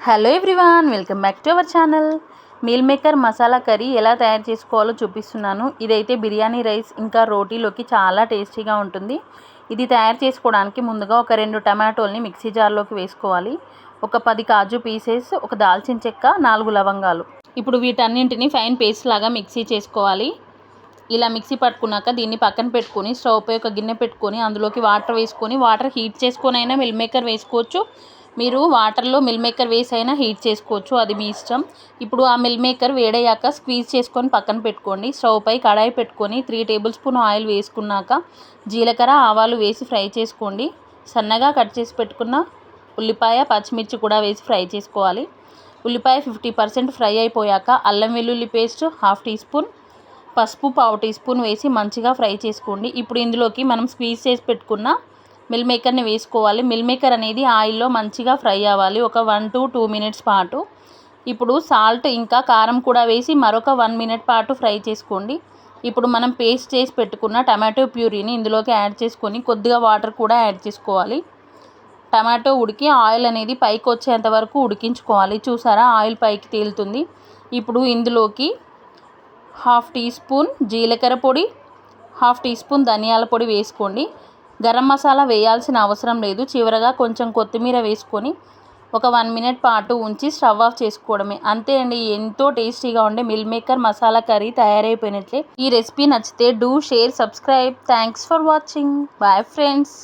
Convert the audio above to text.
Hello everyone welcome back to our channel. Meal maker masala curry ఎలా తయారు చేసుకోవాలో చూపిస్తున్నాను. ఇదైతే బిర్యానీ రైస్ ఇంకా రోటీలోకి చాలా టేస్టీగా ఉంటుంది. ఇది తయారు చేసుకోవడానికి ముందుగా ఒక రెండు టమాటోల్ని మిక్సీ జార్లోకి వేసుకోవాలి. ఒక పది కాజు పీసెస్ ఒక దాల్చిన చెక్క నాలుగు లవంగాలు. ఇప్పుడు వీటన్నింటిని ఫైన్ పేస్ట్ లాగా మిక్సీ చేసుకోవాలి. ఇలా మిక్సీ పట్టుకున్నాక దీన్ని పక్కన పెట్టుకొని స్టవ్పై ఒక గిన్నె పెట్టుకొని అందులోకి వాటర్ వేసుకొని వాటర్ హీట్ చేసుకొని అయినా మిల్ మేకర్ వేసుకోవచ్చు. మీరు వాటర్లో మిల్ మేకర్ వేసి అయినా హీట్ చేసుకోవచ్చు అది మీ ఇష్టం. ఇప్పుడు ఆ మిల్ మేకర్ వేడయ్యాక స్క్వీజ్ చేసుకొని పక్కన పెట్టుకోండి. స్టవ్ పై కడాయి పెట్టుకొని త్రీ టేబుల్ స్పూన్ ఆయిల్ వేసుకున్నాక జీలకర్ర ఆవాలు వేసి ఫ్రై చేసుకోండి. సన్నగా కట్ చేసి పెట్టుకున్న ఉల్లిపాయ పచ్చిమిర్చి కూడా వేసి ఫ్రై చేసుకోవాలి. ఉల్లిపాయ ఫిఫ్టీ పర్సెంట్ ఫ్రై అయిపోయాక అల్లం వెల్లుల్లి పేస్ట్ హాఫ్ టీ స్పూన్ పసుపు పావు టీ స్పూన్ వేసి మంచిగా ఫ్రై చేసుకోండి. ఇప్పుడు ఇందులోకి మనం స్క్వీజ్ చేసి పెట్టుకున్న మిల్ మేకర్ని వేసుకోవాలి. మిల్ మేకర్ అనేది ఆయిల్లో మంచిగా ఫ్రై అవ్వాలి. ఒక వన్ టు టూ మినిట్స్ పాటు. ఇప్పుడు సాల్ట్ ఇంకా కారం కూడా వేసి మరొక వన్ మినిట్ పాటు ఫ్రై చేసుకోండి. ఇప్పుడు మనం పేస్ట్ చేసి పెట్టుకున్న టమాటో ప్యూరీని ఇందులోకి యాడ్ చేసుకొని కొద్దిగా వాటర్ కూడా యాడ్ చేసుకోవాలి. టమాటో ఉడికి ఆయిల్ అనేది పైకి వచ్చేంత వరకు ఉడికించుకోవాలి. చూసారా? ఆయిల్ పైకి తేలుతుంది. ఇప్పుడు ఇందులోకి హాఫ్ టీ స్పూన్ జీలకర్ర పొడి హాఫ్ టీ స్పూన్ ధనియాల పొడి వేసుకోండి. గరం మసాలా వేయాల్సిన అవసరం లేదు. చివరగా కొంచెం కొత్తిమీర వేసుకొని ఒక వన్ మినిట్ పాటు ఉంచి స్టవ్ ఆఫ్ చేసుకోవడమే. అంతే అండి ఎంతో టేస్టీగా ఉండే మిల్ మేకర్ మసాలా కర్రీ తయారైపోయినట్లే. ఈ రెసిపీ నచ్చితే do share subscribe. Thanks for watching. Bye friends.